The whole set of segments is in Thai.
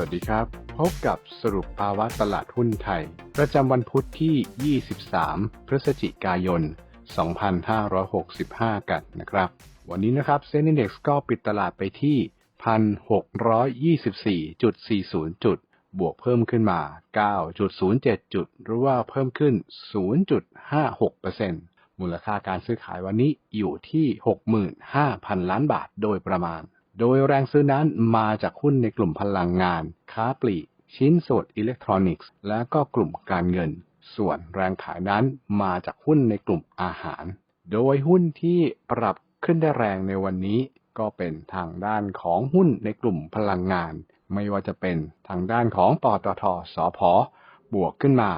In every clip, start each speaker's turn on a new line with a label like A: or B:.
A: วัสดีครับ พบกับสรุปภาวะตลาดหุ้นไทย ประจำวันพุทธที่ 23 พฤศจิกายน 2565 กันนะครับ วันนี้นะครับเซ็นดี Index ก็ปิดตลาดไปที่ 1,624.40 จุด บวกเพิ่มขึ้นมา 9.07 จุด หรือว่าเพิ่มขึ้น 0.56%มูลค่าการซื้อขายวันนี้อยู่ที่ 65,000 ล้านบาทโดยประมาณ โดยแรงซื้อนั้นมาจากหุ้นในกลุ่มพลังงาน ค้าปลีก ชิ้นส่วนอิเล็กทรอนิกส์ และก็กลุ่มการเงิน ส่วนแรงขายนั้นมาจากหุ้นในกลุ่มอาหาร โดยหุ้นที่ปรับขึ้นได้แรงในวันนี้ ก็เป็นทางด้านของหุ้นในกลุ่มพลังงาน ไม่ว่าจะเป็นทางด้านของปตทสพบวกขึ้นมา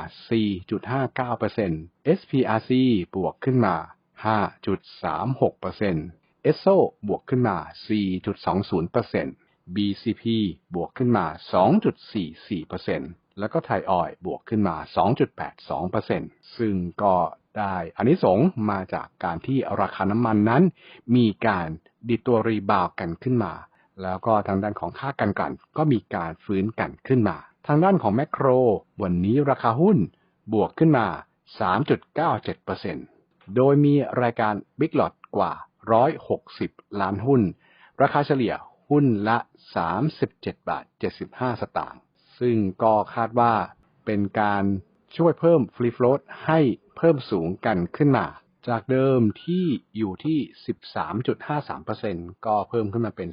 A: 4.59% SPRC บวกขึ้นมา 5.36% e s s o บวกขึ้นมา 4.20% BCP บวกขึ้นมา 2.44%แล้วก็ไทยออยบวกขึ้นมา 2.82%ซึ่งก็ได้อานิสงส์มาจากการที่ราคาน้ำมันนั้น มีการดิดตัวรีบาวกันขึ้นมา แล้วก็ทางด้านของค่ากันกันก็มีการฟื้นกันขึ้นมา ทางด้านของแมคโคร วันนี้ราคาหุ้นบวกขึ้นมา 3.97%โดยมีรายการ Big Lot กว่า 160 ล้านหุ้น ราคาเฉลี่ยหุ้นละ 37 บาท 75 สตางค์ ซึ่งก็คาดว่าเป็นการช่วยเพิ่มฟรีฟลอตให้เพิ่มสูงกันขึ้นมา จากเดิมที่อยู่ที่ 13.53%ก็เพิ่มขึ้นมาเป็น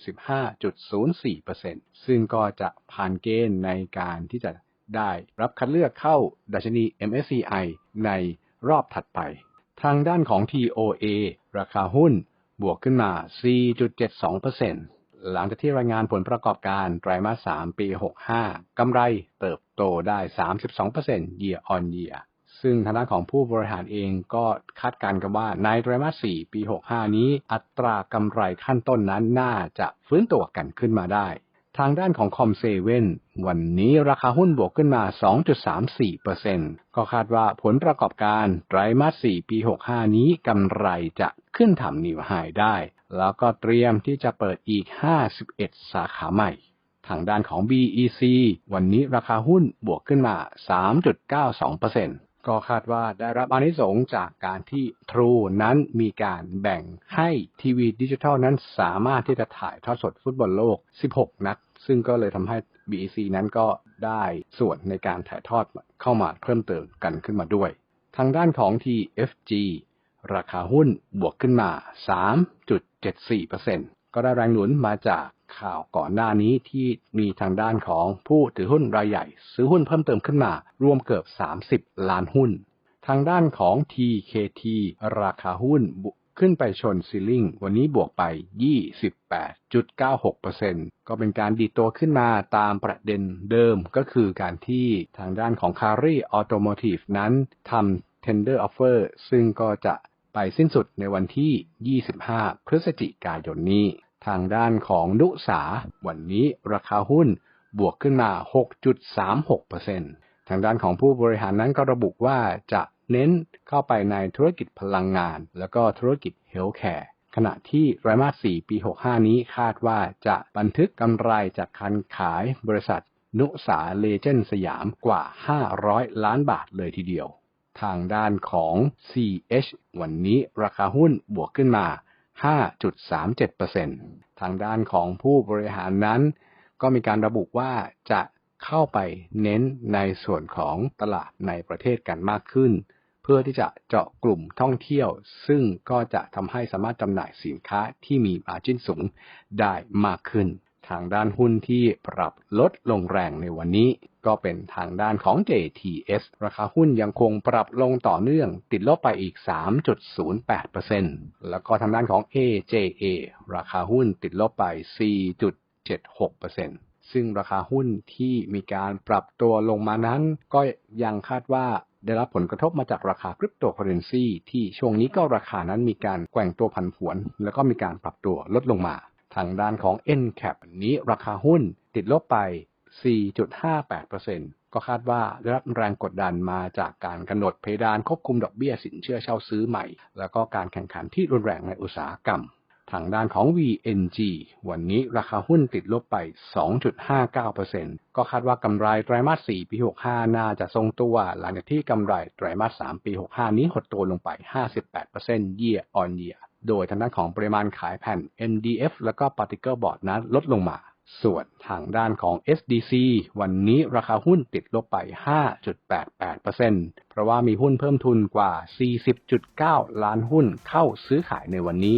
A: 15.04%ซึ่งก็จะผ่านเกณฑ์ในการที่จะได้รับคัดเลือกเข้าดัชนี MSCI ในรอบถัดไป ทางด้านของ TOA ราคาหุ้น บวกขึ้นมา 4.72%หลังจากที่รายงานผลประกอบการไตรมาส 3 ปี 65 กำไรเติบโตได้ 32% year on year ซึ่งทางด้านของผู้บริหารเองก็คาดการณ์กันว่าในไตรมาส 4 ปี 65 นี้ อัตรากำไรขั้นต้นนั้นน่าจะฟื้นตัวกันขึ้นมาได้ ทางด้านของคอมเซเว่นวันนี้ราคาหุ้นบวกขึ้นมา 2.34%ก็คาดว่าผลประกอบการไตรมาส 4 ปี 65 นี้กำไรจะขึ้นทำนิวไฮได้ แล้วก็เตรียมที่จะเปิดอีก 51 สาขาใหม่ ทางด้านของ BEC วันนี้ราคาหุ้นบวกขึ้นมา 3.92%ก็คาดว่าได้รับอนิสงจากการที่ True นั้นมีการแบ่งให้ทีวีดิจิทัลนั้นสามารถที่จะถ่ายทอดสดฟุตบอลโลก 16 นัด ซึ่งก็เลยทำให้ BEC นั้นก็ได้ส่วนในการถ่ายทอดเข้ามาเพิ่มเติมกันขึ้นมาด้วย ทางด้านของ TFG ราคาหุ้นบวกขึ้นมา 3.74%ก็ได้แรงหนุนมาจากข่าวก่อนหน้านี้ที่มีทางด้านของผู้ถือหุ้นรายใหญ่ ซื้อหุ้นเพิ่มเติมขึ้นมา รวมเกือบ 30 ล้านหุ้น ทางด้านของ TKT ราคาหุ้น ขึ้นไปชนซีลิงวันนี้บวกไป 28.96%ก็เป็นการดีตัวขึ้นมาตามประเด็นเดิมก็คือการที่ทางด้านของ c a r i Automotive นั้นทำ tender offer ซึ่งก็จะไปสิ้นสุดในวันที่ 25 พฤศจิกายนนี้ ทางด้านของนุสา วันนี้ราคาหุ้นบวกขึ้นมา 6.36%ทางด้านของผู้บริหารนั้นก็ระบุว่าจะ เน้นเข้าไปในธุรกิจพลังงาน แล้วก็ธุรกิจเฮลท์แคร์ขณะที่ไตรมาส 4 ปี 65 นี้คาดว่าจะบันทึกกำไรจากการขายบริษัทนุสาเลเจนสยามกว่า 500 ล้านบาทเลยทีเดียว ทางด้านของ CH วันนี้ราคาหุ้นบวกขึ้นมา 5.37%ทางด้านของผู้บริหารนั้น ก็มีการระบุว่าจะเข้าไปเน้นในส่วนของตลาดในประเทศกันมากขึ้น เพื่อที่จะเจาะกลุ่มท่องเที่ยว ซึ่งก็จะทำให้สามารถจำหน่ายสินค้าที่มีมาจิ้นสูงได้มากขึ้น ทางด้านหุ้นที่ปรับลดลงแรงในวันนี้ ก็เป็นทางด้านของ JTS ราคาหุ้นยังคงปรับลงต่อเนื่อง ติดลบไปอีก 3.08%แล้วก็ทางด้านของ AJA ราคาหุ้นติดลบไป 4.76%ซึ่งราคาหุ้นที่มีการปรับตัวลงมานั้น ก็ยังคาดว่า ได้รับผลกระทบมาจากราคาคริปโตเคอเรนซีที่ช่วงนี้ก็ราคานั้นมีการแกว่งตัวผันผวน แล้วก็มีการปรับตัวลดลงมา ทางด้านของ NCAP นี้ราคาหุ้นติดลบไป 4.58%ก็คาดว่าได้รับแรงกดดันมาจากการกำหนดเพดานควบคุมดอกเบี้ยสินเชื่อเช่าซื้อใหม่ แล้วก็การแข่งขันที่รุนแรงในอุตสาหกรรม ทางด้านของ VNG วันนี้ราคาหุ้นติดลบไป 2.59%ก็คาดว่ากำไรไตรมาส 4 ปี 65 น่าจะทรงตัว หลังจากที่กำไรไตรมาส 3 ปี 65 นี้หดตัวลงไป 58% year on year โดยทางด้านของปริมาณขายแผ่น MDF แล้วก็ Particle Board นั้นลดลงมา ส่วนทางด้านของ SDC วันนี้ราคาหุ้นติดลบไป 5.88%เพราะว่ามีหุ้นเพิ่มทุนกว่า 40.9 ล้านหุ้นเข้าซื้อขายในวันนี้